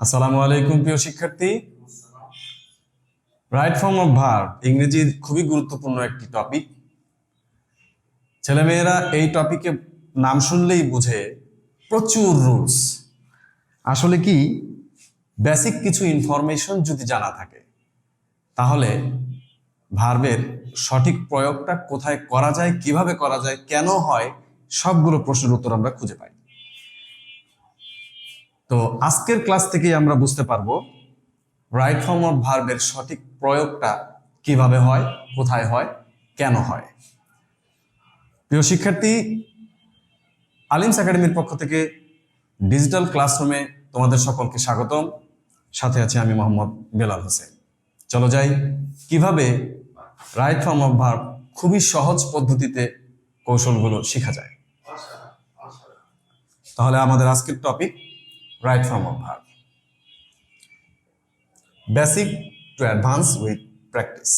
আসসালামু আলাইকুম, প্রিয় শিক্ষার্থী। রাইট ফর্ম অফ ভার্ব ইংরেজি খুবই গুরুত্বপূর্ণ একটি টপিক ছেলেমেয়েরা এই টপিকে নাম শুনলেই বুঝে প্রচুর রুলস আসলে কি? বেসিক কিছু ইনফরমেশন যদি জানা থাকে, তাহলে ভার্বের সঠিক প্রয়োগটা কোথায় করা যায়, কীভাবে করা যায়, কেন হয়, সবগুলো প্রশ্নের উত্তর আমরা খুঁজে পাই। তো আজকের ক্লাস থেকেই আমরা বুঝতে পারব রাইট ফর্ম অফ ভার্বের সঠিক প্রয়োগটা কীভাবে হয়, কোথায় হয়, কেন হয়। প্রিয় শিক্ষার্থী, আলিমস একাডেমির পক্ষ থেকে ডিজিটাল ক্লাসরুমে তোমাদের সকলকে স্বাগতম। সাথে আছে আমি মোহাম্মদ বেলাল হোসেন। চলো যাই, কীভাবে রাইট ফর্ম অফ ভার্ব খুবই সহজ পদ্ধতিতে কৌশলগুলো শেখা যায়। তাহলে আমাদের আজকের topic right form of verb. Basic to advance with practice.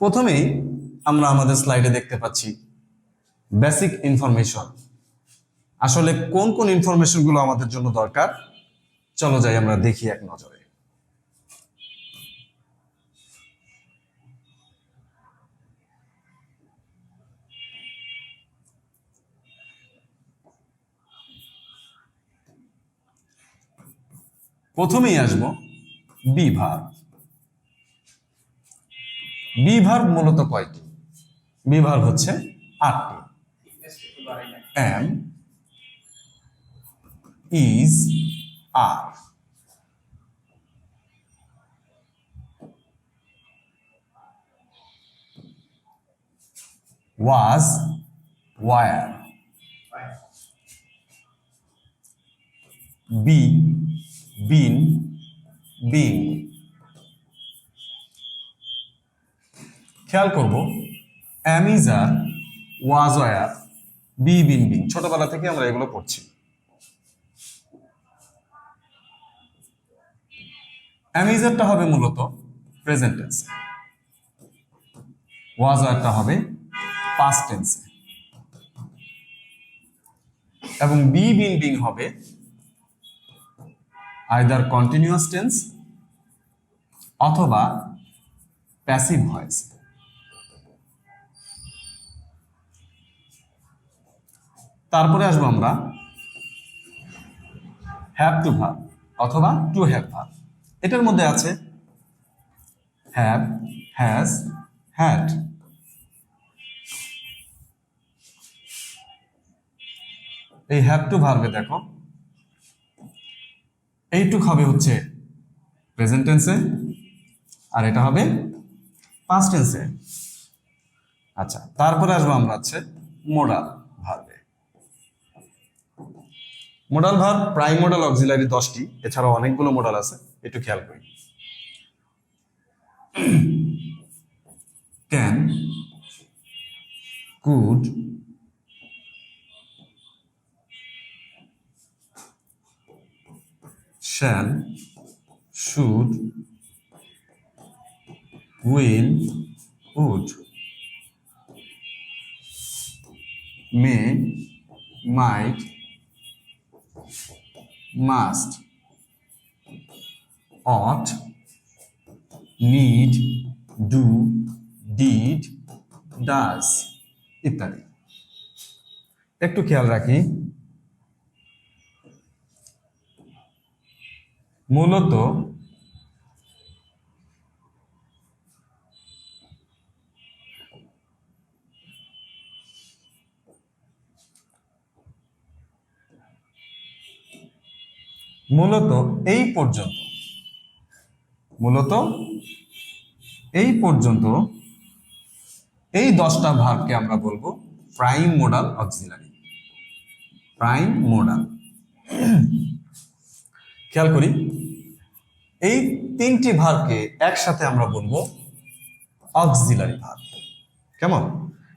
প্রথমেই আমরা আমাদের স্লাইডে দেখতে পাচ্ছি বেসিক ইনফরমেশন আসলে কোন কোন ইনফরমেশনগুলো আমাদের জন্য দরকার চলো যাই আমরা দেখি এক নজরে প্রথমেই আসব বিভার বিভার মূলত কয়টি? বিভার হচ্ছে আটটি। Am is are was wire be been being খেয়াল করব am is are was were be been being ছোটবেলা থেকে আমরা এগুলো পড়ছি। অ্যামিজারটা হবে মূলত প্রেজেন্ট টেন্সে ওয়াজ ওয়ারটা হবে পাস্ট টেন্সে এবং বি বিন বিং হবে আইদার কন্টিনিউয়াস টেন্স অথবা প্যাসিভ ভয়েস তারপরে আসব আমরা হ্যাভ টু ভার অথবা টু হ্যাভ ভার এটার মধ্যে আছে হ্যাভ হ্যাজ হ্যাড এই হ্যাভ টু ভার্বে দেখো এইটুক হবে হচ্ছে প্রেজেন্ট টেন্সে আর এটা হবে পাস্ট টেন্সে আচ্ছা তারপরে আসব আমরা হচ্ছে modal ভার্বে modal verb prime modal auxiliary দশটি, এছাড়াও অনেকগুলো মোডাল আছে, একটু খেয়াল করি। Can could shall, should, will, would, may, might, must, ought, need, do, did, does ইত্যাদি একটু খেয়াল রাখি মূলত মূলত এই পর্যন্ত, মূলত এই পর্যন্ত এই দশটা ভাগকে আমরা বলব prime modal auxiliary prime modal খেয়াল করি। এই তিনটি ভার্বকে একসাথে আমরা বলব অক্সিলারি ভার্ব কেমন?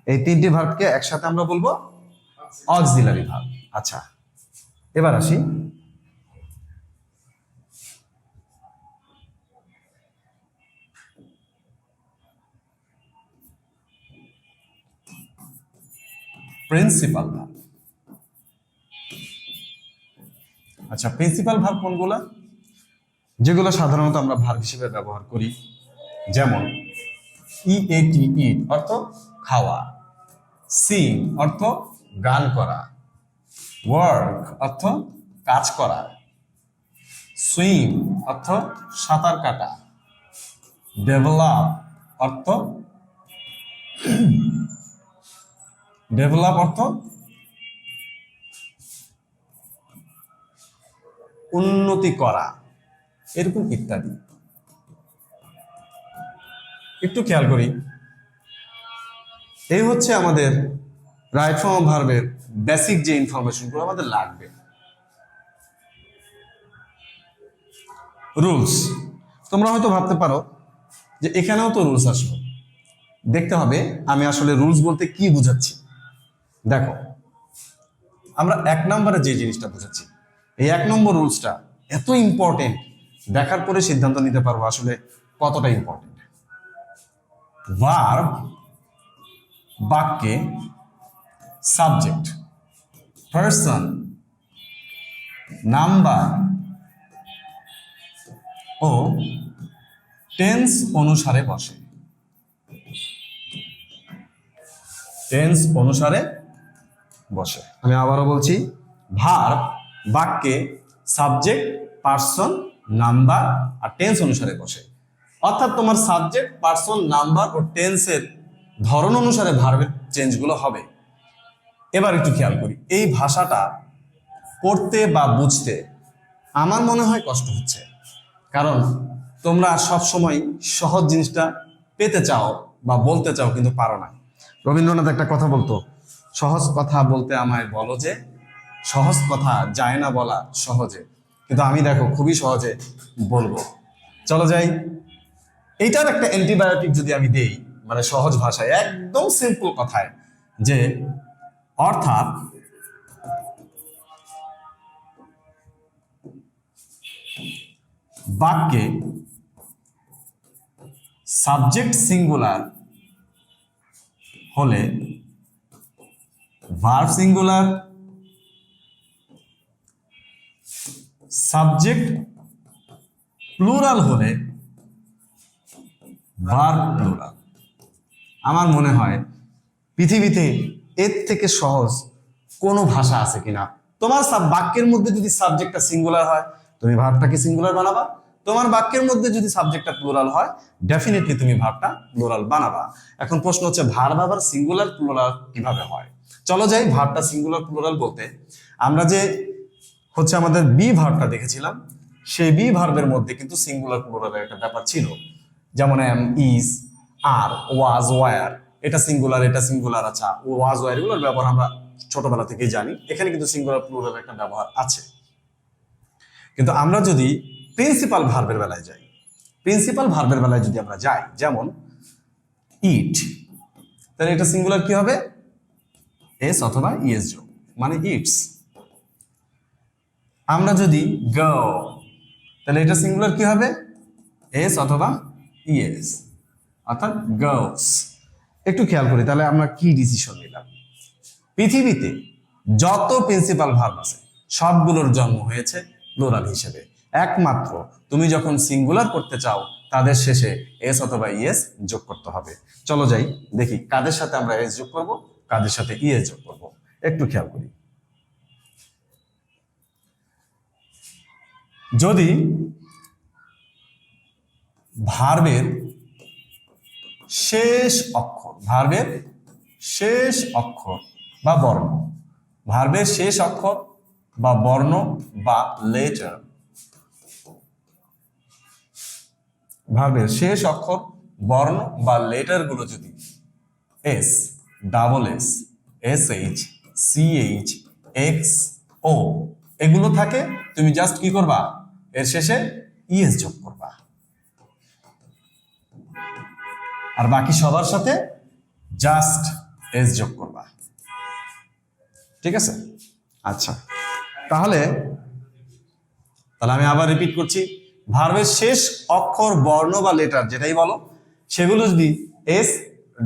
এই তিনটি ভার্বকে একসাথে আমরা বলব অক্সিলারি ভার্ব আচ্ছা এবার আসি। প্রিন্সিপাল ভার্ব আচ্ছা প্রিন্সিপাল ভার্ব কোনগুলো? যেগুলো সাধারণত আমরা ভার্ব হিসেবে ব্যবহার করি। যেমন ই এ টি ইট অর্থ খাওয়া। সিং অর্থ গান করা। ওয়ার্ক অর্থ কাজ করা। সুইম অর্থ সাঁতার কাটা। ডেভেলপ অর্থ ডেভেলপ অর্থ উন্নতি করা, এরকম ইত্যাদি। একটু খেয়াল করি। এই হচ্ছে আমাদের রাইট ফর্ম ভার্বের বেসিক যে ইনফরমেশনগুলো আমাদের লাগবে। রুলস তোমরা হয়তো ভাবতে পারো যে এখানেও তো রুলস আসলো। দেখতে হবে আমি আসলে রুলস বলতে কি বুঝাচ্ছি। দেখো, আমরা এক নম্বরে যে জিনিসটা বুঝাচ্ছি এই এক নম্বর রুলসটা এত ইম্পর্টেন্ট দেখার পরে সিদ্ধান্ত নিতে পারব আসলে কতটা ইম্পর্টেন্ট ভার্ব বাক্যে সাবজেক্ট পার্সন নাম্বার ও টেন্স অনুসারে বসে। টেন্স অনুসারে বসে। আমি আবারও বলছি ভার্ব বাক্যে সাবজেক্ট পার্সন নাম্বার আর টেন্স অনুসারে বসে। অর্থাৎ তোমার সাবজেক্ট পার্সন নাম্বার ও টেন্সের ধরন অনুসারে ভার্বের চেঞ্জগুলো হবে। এবার একটু খেয়াল করি। এই ভাষাটা পড়তে বা বুঝতে আমার মনে হয় কষ্ট হচ্ছে। কারণ তোমরা সব সময় সহজ জিনিসটা পেতে চাও বা বলতে চাও কিন্তু পারো না। রবীন্দ্রনাথ একটা কথা বলতো, সহজ কথা বলতে আমায় বলো যে সহজ কথা যায় না বলা সহজে। কিন্তু আমি দেখো, খুবই সহজে বলব। চলো যাই। এইটার একটা অ্যান্টিবায়োটিক যদি আমি দেই মানে সহজ ভাষায়, একদম সিম্পল কথায়, যে অর্থাৎ বাক্যে সাবজেক্ট সিঙ্গুলার হলে ভার্ব সিঙ্গুলার সাবজেক্ট প্লুরাল হলে ভার্ব প্লুরাল। আমার মনে হয় পৃথিবীতে এর থেকে সহজ কোনো ভাষা আছে কিনা। তোমার বাক্যের মধ্যে যদি সাবজেক্টটা সিঙ্গুলার হয়, তুমি ভার্বটাকে সিঙ্গুলার বানাবা। তোমার বাক্যের মধ্যে যদি সাবজেক্টটা প্লুরাল হয় ডেফিনেটলি তুমি ভার্বটা প্লুরাল বানাবা। এখন প্রশ্ন হচ্ছে, ভার্ব আবার সিঙ্গুলার প্লুরাল কীভাবে হয়? চলো যাই, ভার্বটা সিঙ্গুলার প্লুরাল বলতে। আমরা যে হচ্ছে আমাদের বি ভার্বটা দেখেছিলাম। সেই বি ভার্বের মধ্যে কিন্তু সিঙ্গুলার প্লুরালের একটা ব্যাপার ছিল। যেমন am is are was were এটা সিঙ্গুলার এটা সিঙ্গুলার আচ্ছা ওয়াজ ওয়ার এগুলোর ব্যবহার আমরা ছোটবেলা থেকেই জানি। এখানে কিন্তু সিঙ্গুলার প্লুরাল একটা ব্যবহার আছে। কিন্তু আমরা যদি প্রিন্সিপাল ভার্বের বেলায় যাই প্রিন্সিপাল ভার্বের বেলায় যদি আমরা যাই, যেমন ইট তাহলে এটা সিঙ্গুলার কি হবে? এস অথবা ইএস যোগ। মানে ইটস আমরা যদি গো তাহলে এটা সিঙ্গুলার কি হবে? এস অথবা ইএস অর্থাৎ গার্লস একটু খেয়াল করি, তাহলে আমরা কি ডিসিশন নিলাম? পৃথিবীতে যত প্রিন্সিপাল ভার্ব আছে, সবগুলোর জন্ম হয়েছে প্লোরাল হিসেবে। একমাত্র তুমি যখন সিঙ্গুলার করতে চাও, তাদের শেষে এস অথবা ইএস যোগ করতে হবে। চলো যাই, দেখি কাদের সাথে আমরা এস যোগ করব, কাদের সাথে ইএস যোগ করব। একটু খেয়াল করি। যদি ভার্বের শেষ অক্ষর, ভার্বের শেষ অক্ষর বা বর্ণ, ভার্বের শেষ অক্ষর বা বর্ণ বা লেটার ভার্বের শেষ অক্ষর, বর্ণ বা লেটারগুলো যদি S double S S H C H X O এগুলো থাকে, তুমি জাস্ট কি করবা? এর শেষে ইএস যোগ করবা। আর বাকি সবার সাথে জাস্ট এস যোগ করবা। ঠিক আছে? আচ্ছা। তাহলে তাহলে আমি আবার রিপিট করছি। ভার্বের শেষ অক্ষর, বর্ণ বা লেটার যেটাই বলো, সেগুলো যদি S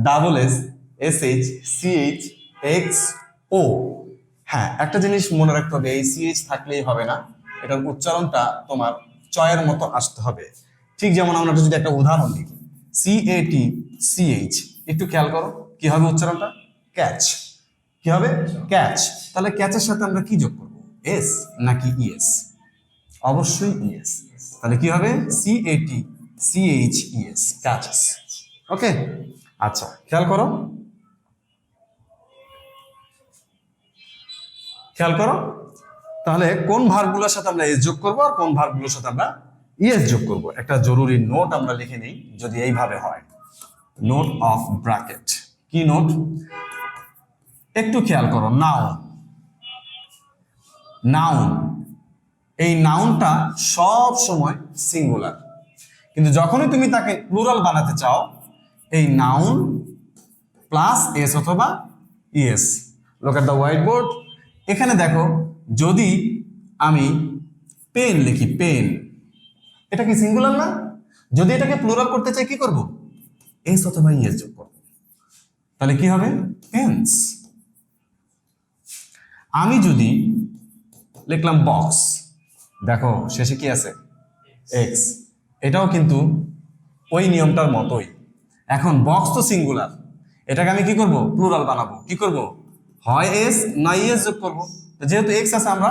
double S S H C H X O হ্যাঁ একটা জিনিস মনে রাখতে হবে, এই সি এইচ থাকলেই হবে না। এটার উচ্চারণটা তোমার চয়ের মতো আসতে হবে। ঠিক যেমন আমরা যদি একটা উদাহরণ দিই C A T C H একটু খেয়াল করো, কি হবে উচ্চারণটা? ক্যাচ কি হবে? ক্যাচ তাহলে ক্যাচের সাথে আমরা কি যোগ করব? এস নাকি ইএস অবশ্যই ইএস তাহলে কি হবে? C A T C H E S catches okay আচ্ছা খেয়াল করো। খেয়াল করো। তাহলে কোন ভার্বগুলোর সাথে আমরা এস যোগ করব আর কোন ভার্বগুলোর সাথে আমরা ইএস যোগ করব? একটা জরুরি নোট আমরা লিখে নিই, যদি এইভাবে হয়। নোট অফ ব্র্যাকেট কি নোট একটু খেয়াল করো নাউন নাউন এই নাউনটা সব সময় সিঙ্গুলার কিন্তু যখনই তুমি তাকে প্লুরাল বানাতে চাও, এই নাউন প্লাস এস অথবা E S look at the white board এখানে দেখো যদি আমি পেন লিখি পেন এটা কি সিঙ্গুলার না? যদি এটাকে প্লুরাল করতে চাই, কি করব? এস অথবা ইএস যোগ করব। তাহলে কি হবে? পেন্স আমি যদি লিখলাম বক্স দেখো শেষে কি আছে? এক্স এটাও কিন্তু ওই নিয়মটার মতোই। এখন বক্স তো সিঙ্গুলার এটাকে আমি কি করব? প্লুরাল বানাবো। কি করব? হয় এস না ইএস যোগ করব। তো যেহেতু এক্স আছে আমরা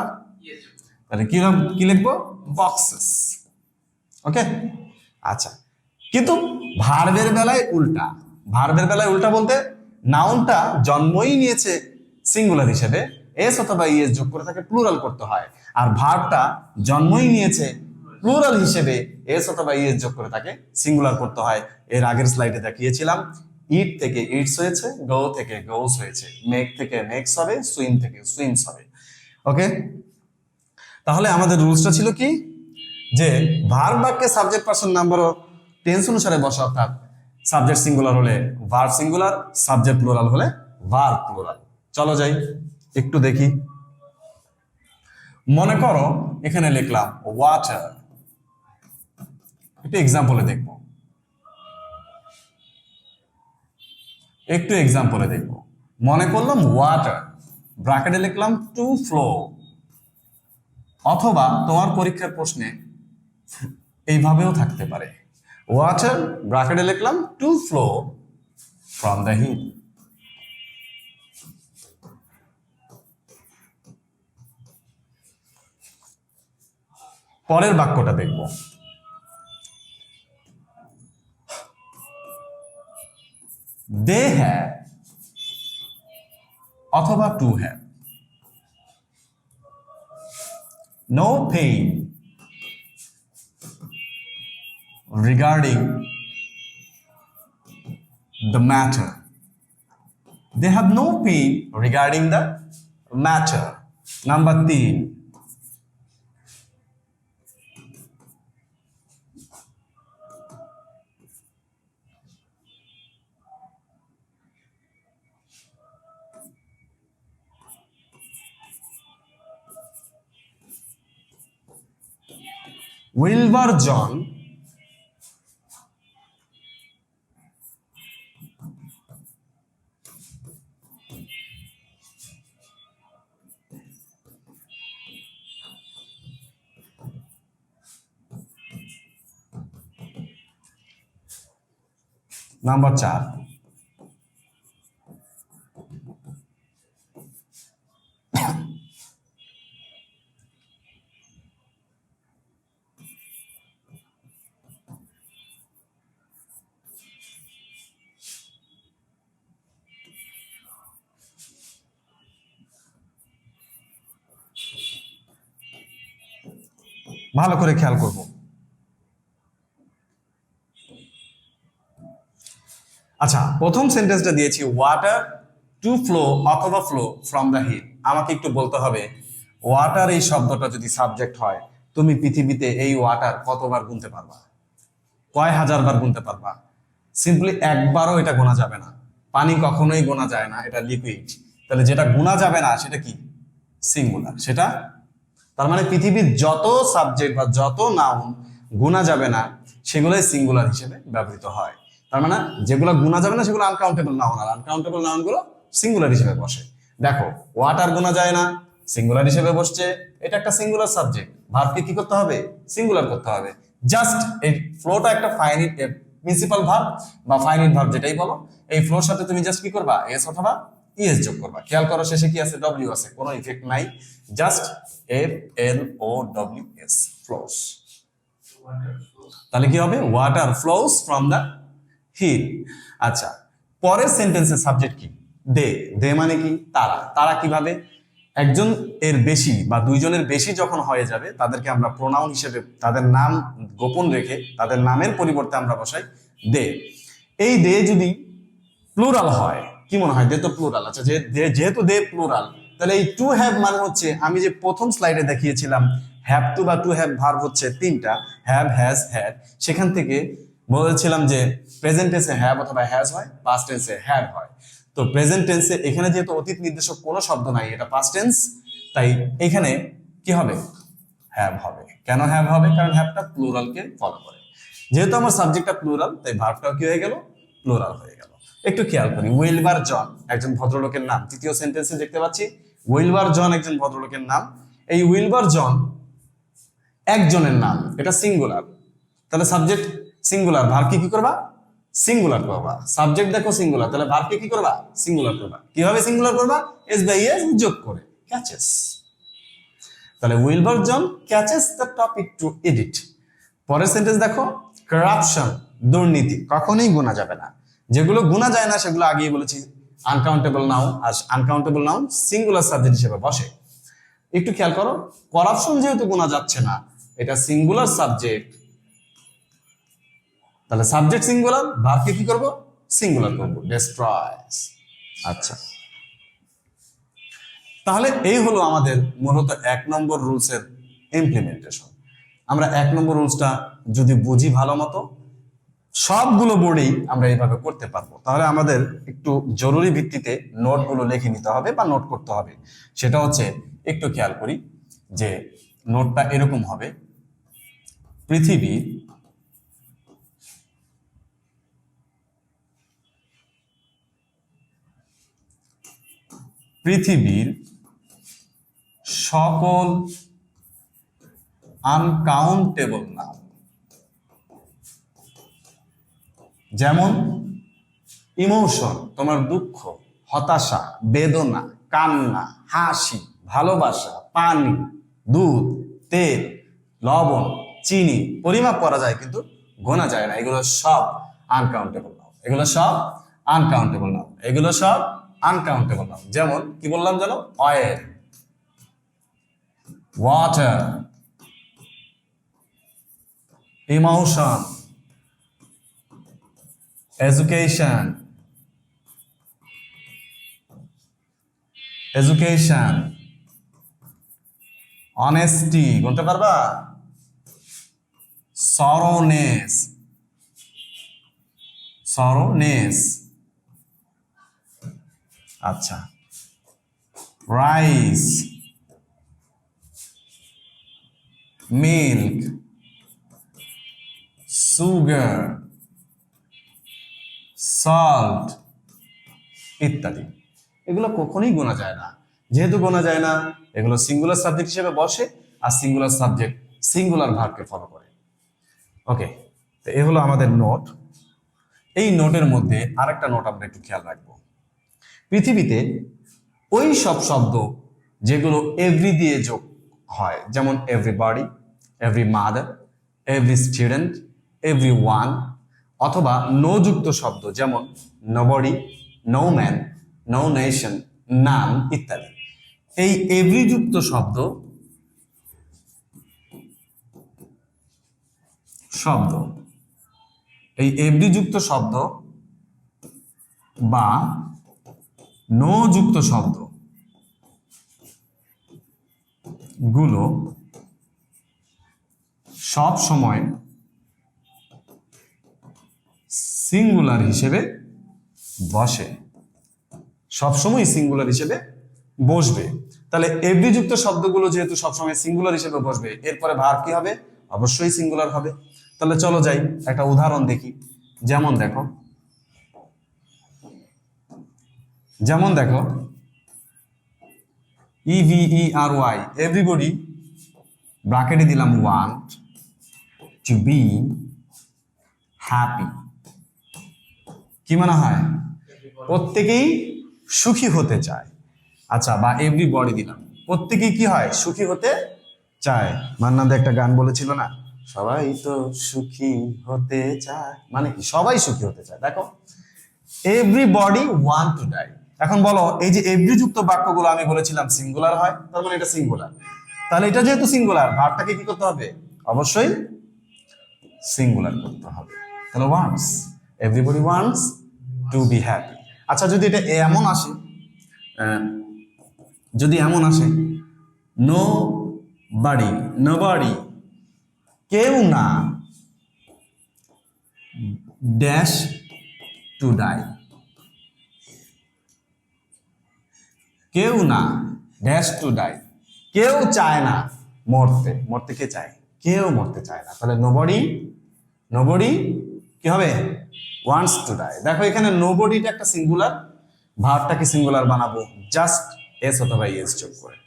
তাহলে কি কি লিখব? বক্সেস ওকে আচ্ছা। কিন্তু ভার্বের বেলায় উল্টা। ভার্বের বেলায় উল্টা বলতে নাউনটা জন্মই নিয়েছে সিঙ্গুলার হিসেবে। এস অথবা ইএস যোগ করে তাকে প্লুরাল করতে হয়। আর ভার্বটা জন্মই নিয়েছে প্লুরাল হিসেবে। এস অথবা ইএস যোগ করে তাকে সিঙ্গুলার করতে হয়। এর আগের স্লাইডে দেখিয়েছিলাম। ইট থেকে ইটস হয়েছে গো থেকে গোস হয়েছে। মেক থেকে মেক্স হবে সুইম থেকে সুইমস হবে। ওকে তাহলে আমাদের রুলসটা ছিল কি? যে ভার বাক্যে সাবজেক্ট পার্সন নাম্বার ও টেন্স অনুসারে বসা, অর্থাৎ সাবজেক্ট সিঙ্গুলার হলে ভার সিঙ্গুলার সাবজেক্ট প্লুরাল হলে ভার প্লুরাল চলো যাই, একটু দেখি। মনে করো এখানে লিখলাম ওয়াটার একটু এক্সাম্পলে দেখব। একটু এক্সাম্পলে দেখব। মনে করলাম ওয়াটার ব্র্যাকেটে লিখলাম টু ফ্লো অথবা তোমার পরীক্ষার প্রশ্নে এইভাবেও থাকতে পারে। ওয়াটার ব্র্যাকেটে লিখলাম to flow from the hill পরের বাক্যটা দেখব। দে হ্যাভ অথবা to have no pain regarding the matter. They have no pain regarding the matter. Number three. Wilbur John. Number চার। ভালো করে খেয়াল করব। আচ্ছা প্রথম সেন্টেন্সটা দিয়েছি ওয়াটার টু ফ্লো অথবা ফ্লো ফ্রম দ্য হিট আমাকে একটু বলতে হবে ওয়াটার এই শব্দটা যদি সাবজেক্ট হয়, তুমি পৃথিবীতে এই ওয়াটার কতবার গুনতে পারবা? কয় হাজার বার গুনতে পারবা? সিম্পলি একবারও এটা গোনা যাবে না। পানি কখনোই গোনা যায় না, এটা লিকুইড তাহলে যেটা গোনা যাবে না, সেটা কি? সিঙ্গুলার সেটা তার মানে পৃথিবীর যত সাবজেক্ট বা যত নাউন গুণা যাবে না, সেগুলোই সিঙ্গুলার হিসেবে ব্যবহৃত হয়। তার মানে যেগুলো গুণা যাবে না, সেগুলো আনকাউন্টেবল নাউন আর আনকাউন্টেবল নাউনগুলো সিঙ্গুলার হিসেবে বসে। দেখো ওয়াটার গোনা যায় না সিঙ্গুলার হিসেবে বসছে, এটা একটা সিঙ্গুলার সাবজেক্ট ভার্বকে কি করতে হবে? সিঙ্গুলার করতে হবে। জাস্ট এই ফ্লোটা একটা ফাইনিট প্রিন্সিপাল ভার্ব বা ফাইনিট ভার্ব যেটাই বলো, এই ফ্লোর সাথে তুমি জাস্ট কি করবা? এস অথবা ইএস যোগ করবা। খেয়াল করো, শেষে কি আছে? ডব্লিউ আছে, কোনো ইফেক্ট নাই। Just F L O W S flows তাহলে কি হবে? Water flows from the hill আচ্ছা পরের সেন্টেন্সের সাবজেক্ট কি? দে। দে মানে কি? তারা। তারা কীভাবে? একজন এর বেশি বা দুইজনের বেশি যখন হয়ে যাবে, তাদেরকে আমরা প্রোনাউন হিসেবে, তাদের নাম গোপন রেখে, তাদের নামের পরিবর্তে আমরা বসাই দে। এই দে যদি প্লুরাল হয় কি মনে হয়? দে তো প্লুরাল আচ্ছা যে যেহেতু দে প্লুরাল তাহলে এই টু হ্যাভ মানে হচ্ছে, আমি যে প্রথম স্লাইডে দেখিয়েছিলাম হ্যাভ টু বা টু হ্যাভ ভার্ব হচ্ছে তিনটা হ্যাভ হ্যাজ হ্যাড সেখান থেকে বলেছিলাম যে প্রেজেন্ট টেন্সে হ্যাভ অথবা হ্যাজ হয় পাস্ট টেন্সে হ্যাড হয়। তো প্রেজেন্ট টেন্সে এখানে যেহেতু অতীত নির্দেশক কোনো শব্দ নাই, এটা পাস্ট টেন্স তাই এখানে কি হবে? হ্যাভ হবে। কেন হ্যাভ হবে? কারণ হ্যাভটা প্লুরালকে ফলো করে। যেহেতু আমার সাবজেক্টটা প্লুরাল তাই ভার্বটাও কি হয়ে গেল? প্লুরাল হয়ে গেল। একটু খেয়াল করি উইলবার জন, একজন ভদ্রলোকের নাম। তৃতীয় সেন্টেন্সে দেখতে পাচ্ছি, উইলবার জন, একজন ভদ্রলোকের নাম। এই উইলবার জন একজনের নাম, এটা সিঙ্গুলার তাহলে সাবজেক্ট সিঙ্গুলার ভার্বকে কি করবা? সিঙ্গুলার করবা। সাবজেক্ট দেখো সিঙ্গুলার তাহলে ভার্বকে কি করবা? সিঙ্গুলার করবা। কীভাবে সিঙ্গুলার করবা? এস বাই এস যোগ করে ক্যাচেস তাহলে Wilbur John catches the topic to edit পরের সেন্টেন্স দেখো করাপশন দুর্নীতি, কখনোই গোনা যাবে না। যেগুলো গোনা যায় না, সেগুলো আগেই বলেছি। আনকাউন্টেবল নাউন আর আনকাউন্টেবল নাউন সিঙ্গুলার সাবজেক্ট হিসেবে বসে। একটু খেয়াল করো করাপশন যেহেতু গোনা যাচ্ছে না, এটা সিঙ্গুলার সাবজেক্ট তাহলে সাবজেক্ট সিঙ্গুলার ভার্বকে কি করব? সিঙ্গুলার করব ডেস্ট্রয়স আচ্ছা। তাহলে এই হলো আমাদের মূলত এক নম্বর রুলসের ইমপ্লিমেন্টেশন আমরা এক নম্বর রুলসটা যদি বুঝি ভালো মতো সবগুলো বোর্ডেই আমরা এইভাবে করতে পারব। তাহলে আমাদের একটু জরুরি ভিত্তিতে নোটগুলো লিখে নিতে হবে বা নোট করতে হবে। সেটা হচ্ছে, একটু খেয়াল করি যে নোটটা এরকম হবে পৃথিবীর পৃথিবীর সকল আনকাউন্টেবল নাম যেমন ইমোশন, তোমার দুঃখ, হতাশা, বেদনা, কান্না, হাসি, ভালোবাসা, পানি, দুধ, তেল, লবণ, চিনি, পরিমাপ করা যায় কিন্তু গোনা যায় না। এগুলো সব আনকাউন্টেবল নাম এগুলো সব আনকাউন্টেবল নাম এগুলো সব আনকাউন্টেবল নাম যেমন, কি বললাম জানো? Oil water emotion education education honesty বলতে পারবা sorrowness sorrowness আচ্ছা rice milk sugar সল্ট ইত্যাদি। এগুলো কখনোই গোনা যায় না। যেহেতু গোনা যায় না, এগুলো সিঙ্গুলার সাবজেক্ট হিসেবে বসে আর সিঙ্গুলার সাবজেক্ট সিঙ্গুলার ভার্বকে ফলো করে। ওকে তো এ হলো আমাদের নোট এই নোটের মধ্যে আরেকটা নোট আমরা একটু খেয়াল রাখব। পৃথিবীতে ওই সব শব্দ যেগুলো এভরি দিয়ে যোগ হয়, যেমন every everybody every mother every student every one অথবা নো শব্দ যেমন nobody no man no nation নাম ইত্যাদি। এই এভরি যুক্ত শব্দ শব্দ, এই এভরি যুক্ত শব্দ বা নো শব্দগুলো সব সময় সিঙ্গুলার হিসেবে বসে। সবসময় সিঙ্গুলার হিসেবে বসবে। তাহলে এভরি যুক্ত শব্দগুলো যেহেতু সবসময় সিঙ্গুলার হিসেবে বসবে, এরপরে ভার কি হবে? অবশ্যই সিঙ্গুলার হবে। তাহলে চলো যাই, একটা উদাহরণ দেখি। যেমন দেখো যেমন দেখো E V E R Y everybody ব্রাকেটে দিলাম ওয়ান্ট টু বি হ্যাপি কি মনে হয়? প্রত্যেকেই সুখী হতে চায়। আচ্ছা বা এভরি বডি দিলাম। প্রত্যেকেই কি হয়? সুখী হতে চায়। মান্নাদে একটা গান বলেছিল না? সবাই তো সুখী হতে চায়। মানে কি? সবাই সুখী হতে চায়। দেখো everybody one to die এখন বলো, এই যে এভরি যুক্ত বাক্যগুলো আমি বলেছিলাম সিঙ্গুলার হয়, তার মানে এটা সিঙ্গুলার তাহলে এটা যেহেতু সিঙ্গুলার ভার্বটাকে কি করতে হবে? অবশ্যই সিঙ্গুলার করতে হবে। তাহলে wants everybody wants to be happy আচ্ছা যদি এটা এমন আসে যদি এমন আসে নো বাড়ি নো বাড়ি কেউ না ড্যাশ টু ডাই কেউ না ড্যাশ টু ডাই কেউ চায় না মরতে। মরতে কে চায়? কেউ মরতে চায় না। তাহলে নোবডি নোবডি কি হবে? ওয়ান্টস টু ডাই দেখো, এখানে নোবডিটা একটা সিঙ্গুলার ভার্বটাকে সিঙ্গুলার বানাবো জাস্ট এস অথবা ইএস যোগ করে।